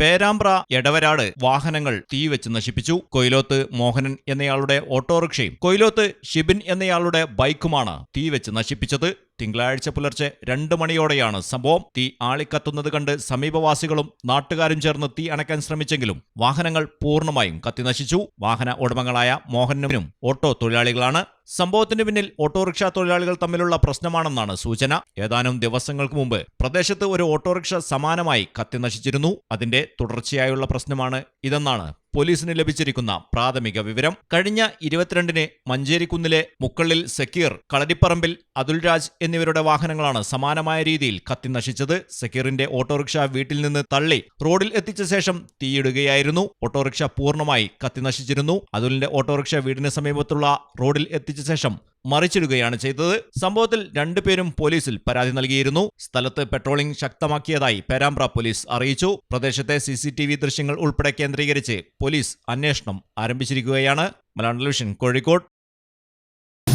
പേരാമ്പ്ര എടവരാട് വാഹനങ്ങൾ തീവെച്ച് നശിപ്പിച്ചു. കൊയിലോത്ത് മോഹനൻ എന്നയാളുടെ ഓട്ടോറിക്ഷയും കൊയിലോത്ത് ഷിബിൻ എന്നയാളുടെ ബൈക്കുമാണ് തീവെച്ച് നശിപ്പിച്ചത്. തിങ്കളാഴ്ച പുലർച്ചെ രണ്ട് മണിയോടെയാണ് സംഭവം. തീ ആളിക്കത്തുന്നത് കണ്ട് സമീപവാസികളും നാട്ടുകാരും ചേർന്ന് തീ അണയ്ക്കാൻ ശ്രമിച്ചെങ്കിലും വാഹനങ്ങൾ പൂർണമായും കത്തിനശിച്ചു. വാഹന ഉടമകളായ മോഹനും ഓട്ടോ തൊഴിലാളികളാണ്. സംഭവത്തിന് പിന്നിൽ ഓട്ടോറിക്ഷ തൊഴിലാളികൾ തമ്മിലുള്ള പ്രശ്നമാണെന്നാണ് സൂചന. ഏതാനും ദിവസങ്ങൾക്ക് മുമ്പ് പ്രദേശത്ത് ഒരു ഓട്ടോറിക്ഷ സമാനമായി കത്തിനശിച്ചിരുന്നു. അതിന്റെ തുടർച്ചയായുള്ള പ്രശ്നമാണ് ഇതെന്നാണ് പോലീസിന് ലഭിച്ചിരിക്കുന്ന പ്രാഥമിക വിവരം. കഴിഞ്ഞ ഇരുപത്തിരണ്ടിന് മഞ്ചേരിക്കുന്നിലെ മുക്കള്ളിൽ സക്കീർ കളരിപ്പറമ്പിൽ അതുൽരാജ് എന്നിവരുടെ വാഹനങ്ങളാണ് സമാനമായ രീതിയിൽ കത്തി നശിച്ചത്. സക്കീറിന്റെ ഓട്ടോറിക്ഷ വീട്ടിൽ നിന്ന് തള്ളി റോഡിൽ എത്തിച്ച ശേഷം തീയിടുകയായിരുന്നു. ഓട്ടോറിക്ഷ പൂർണമായി കത്തി നശിച്ചിരുന്നു. അതുലിന്റെ ഓട്ടോറിക്ഷ വീടിന് സമീപത്തുള്ള റോഡിൽ എത്തിച്ച ശേഷം മറിച്ചിടുകയാണ് ചെയ്തത്. സംഭവത്തിൽ രണ്ടുപേരും പോലീസിൽ പരാതി നൽകിയിരുന്നു. സ്ഥലത്ത് പെട്രോളിംഗ് ശക്തമാക്കിയതായി പേരാമ്പ്ര പോലീസ് അറിയിച്ചു. പ്രദേശത്തെ സി ദൃശ്യങ്ങൾ ഉൾപ്പെടെ കേന്ദ്രീകരിച്ച് പോലീസ് അന്വേഷണം ആരംഭിച്ചിരിക്കുകയാണ്. മലയാളം കോഴിക്കോട്.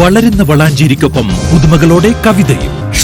വളരുന്ന വളാഞ്ചേരിക്കൊപ്പം പുതുമകളോടെ കവിതയും.